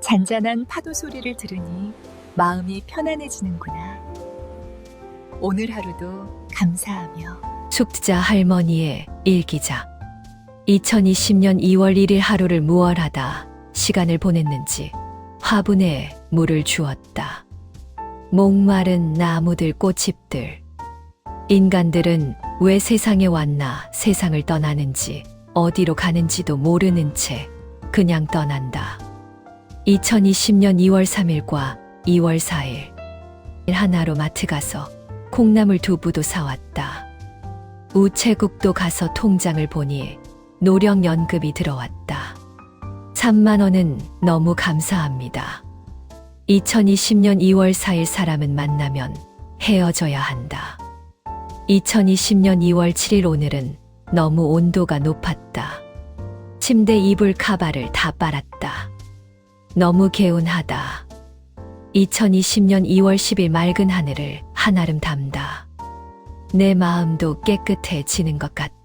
잔잔한 파도 소리를 들으니 마음이 편안해지는구나. 오늘 하루도 감사하며 숙자 할머니의 일기장. 2020년 2월 1일 하루를 무얼하다 시간을 보냈는지 화분에 물을 주었다. 목마른 나무들 꽃잎들. 인간들은 왜 세상에 왔나 세상을 떠나는지 어디로 가는지도 모르는 채 그냥 떠난다. 2020년 2월 3일과 2월 4일 하나로 마트 가서 콩나물 두부도 사왔다. 우체국도 가서 통장을 보니 노령연금이 들어왔다. 3만 원은 너무 감사합니다. 2020년 2월 4일 사람은 만나면 헤어져야 한다. 2020년 2월 7일 오늘은 너무 온도가 높았다. 침대 이불 카바를 다 빨았다. 너무 개운하다. 2020년 2월 10일 맑은 하늘을 한아름 담다. 내 마음도 깨끗해지는 것 같다.